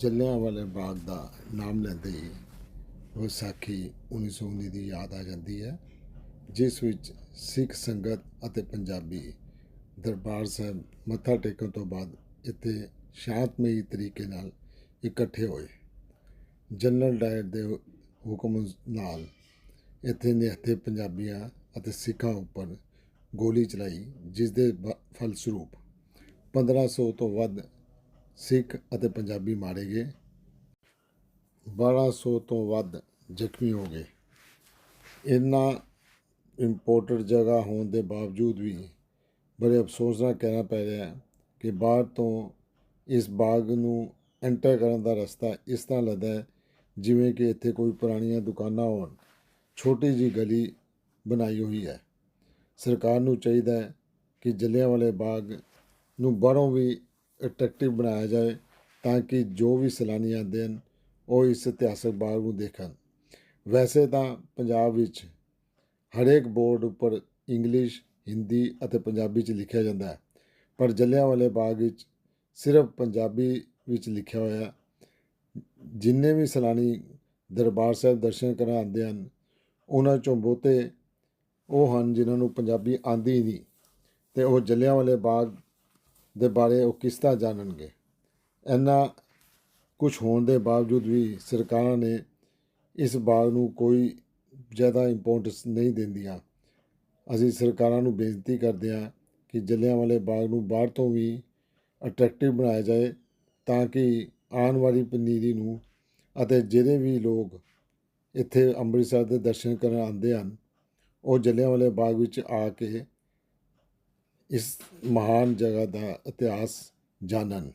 ਜਲਿਆਂਵਾਲੇ ਬਾਗ ਦਾ ਨਾਮ ਲੈਂਦੇ ਹੀ ਵਿਸਾਖੀ 1919 ਦੀ ਯਾਦ ਆ ਜਾਂਦੀ ਹੈ, ਜਿਸ ਵਿੱਚ ਸਿੱਖ ਸੰਗਤ ਅਤੇ ਪੰਜਾਬੀ ਦਰਬਾਰ ਸਾਹਿਬ ਮੱਥਾ ਟੇਕਣ ਤੋਂ ਬਾਅਦ ਇੱਥੇ ਸ਼ਾਂਤਮਈ ਤਰੀਕੇ ਨਾਲ ਇਕੱਠੇ ਹੋਏ। ਜਨਰਲ ਡਾਇਰ ਦੇ ਹੁਕਮ ਨਾਲ ਇੱਥੇ ਨਿਹੱਥੇ ਪੰਜਾਬੀਆਂ ਅਤੇ ਸਿੱਖਾਂ ਉੱਪਰ ਗੋਲੀ ਚਲਾਈ ਜਿਸ ਦੇ ਬ- ਫਲਸਰੂਪ 1500 ਤੋਂ ਵੱਧ ਸਿੱਖ ਅਤੇ ਪੰਜਾਬੀ ਮਾਰੇ ਗਏ। 1200 ਤੋਂ ਵੱਧ ਜ਼ਖਮੀ ਹੋ ਗਏ। ਇੰਨਾ ਇੰਪੋਰਟਡ ਜਗ੍ਹਾ ਹੋਣ ਦੇ ਬਾਵਜੂਦ ਵੀ ਬੜੇ ਅਫਸੋਸ ਨਾਲ ਕਹਿਣਾ ਪੈ ਰਿਹਾ ਹੈ ਕਿ ਬਾਹਰ ਤੋਂ ਇਸ ਬਾਗ ਨੂੰ ਐਂਟਰ ਕਰਨ ਦਾ ਰਸਤਾ ਇਸ ਤਰ੍ਹਾਂ ਲੱਗਦਾ ਹੈ ਜਿਵੇਂ ਕਿ ਇੱਥੇ ਕੋਈ ਪੁਰਾਣੀਆਂ ਦੁਕਾਨਾਂ ਹੋਣ। ਛੋਟੀ ਜੀ ਗਲੀ ਬਣਾਈ ਹੋਈ ਹੈ। ਸਰਕਾਰ ਨੂੰ ਚਾਹੀਦਾ ਹੈ ਕਿ ਜਲਿਆਂਵਾਲੇ ਬਾਗ ਨੂੰ ਬਾਹਰੋਂ ਵੀ ਅਟਰੈਕਟਿਵ ਬਣਾਇਆ ਜਾਏ ਤਾਂ ਕਿ ਜੋ ਵੀ ਸੈਲਾਨੀ ਆਉਂਦੇ ਹਨ, ਉਹ ਇਸ ਇਤਿਹਾਸਕ ਬਾਗ ਨੂੰ ਦੇਖਣ। ਵੈਸੇ ਤਾਂ ਪੰਜਾਬ ਵਿੱਚ ਹਰੇਕ ਬੋਰਡ ਉੱਪਰ ਇੰਗਲਿਸ਼, ਹਿੰਦੀ ਅਤੇ ਪੰਜਾਬੀ 'ਚ ਲਿਖਿਆ ਜਾਂਦਾ ਹੈ, ਪਰ ਜਲਿਆਂਵਾਲੇ ਬਾਗ ਵਿੱਚ ਸਿਰਫ ਪੰਜਾਬੀ ਵਿੱਚ ਲਿਖਿਆ ਹੋਇਆ ਜਿੰਨੇ ਵੀ ਸੈਲਾਨੀ ਦਰਬਾਰ ਸਾਹਿਬ ਦਰਸ਼ਨ ਕਰਨ ਆਉਂਦੇ ਹਨ, ਉਹਨਾਂ ਚੋਂ ਬਹੁਤੇ ਉਹ ਹਨ ਜਿਨ੍ਹਾਂ ਨੂੰ ਪੰਜਾਬੀ ਆਂਦੀ ਹੀ ਨਹੀਂ ਤੇ ਉਹ ਜਲਿਆਂਵਾਲੇ ਬਾਗ ਦੇ ਬਾਰੇ ਉਹ ਕਿਸ ਤਰ੍ਹਾਂ ਜਾਣਨਗੇ? ਇੰਨਾ ਕੁਝ ਹੋਣ ਦੇ ਬਾਵਜੂਦ ਵੀ ਸਰਕਾਰਾਂ ਨੇ ਇਸ ਬਾਗ ਨੂੰ ਕੋਈ ਜ਼ਿਆਦਾ ਇੰਪੋਰਟੈਂਸ ਨਹੀਂ ਦਿੰਦੀਆਂ। ਅਸੀਂ ਸਰਕਾਰਾਂ ਨੂੰ ਬੇਨਤੀ ਕਰਦੇ ਹਾਂ ਕਿ ਜਲਿਆਂਵਾਲੇ ਬਾਗ ਨੂੰ ਬਾਹਰ ਤੋਂ ਵੀ ਅਟਰੈਕਟਿਵ ਬਣਾਇਆ ਜਾਏ ਤਾਂ ਕਿ ਆਉਣ ਵਾਲੀ ਪਨੀਰੀ ਨੂੰ ਅਤੇ ਜਿਹੜੇ ਵੀ ਲੋਕ ਇੱਥੇ ਅੰਮ੍ਰਿਤਸਰ ਦੇ ਦਰਸ਼ਨ ਕਰਨ ਆਉਂਦੇ ਹਨ, ਉਹ ਜਲਿਆਂਵਾਲੇ ਬਾਗ ਵਿੱਚ ਆ ਕੇ ਇਸ ਮਹਾਨ ਜਗ੍ਹਾ ਦਾ ਇਤਿਹਾਸ ਜਾਣਨ।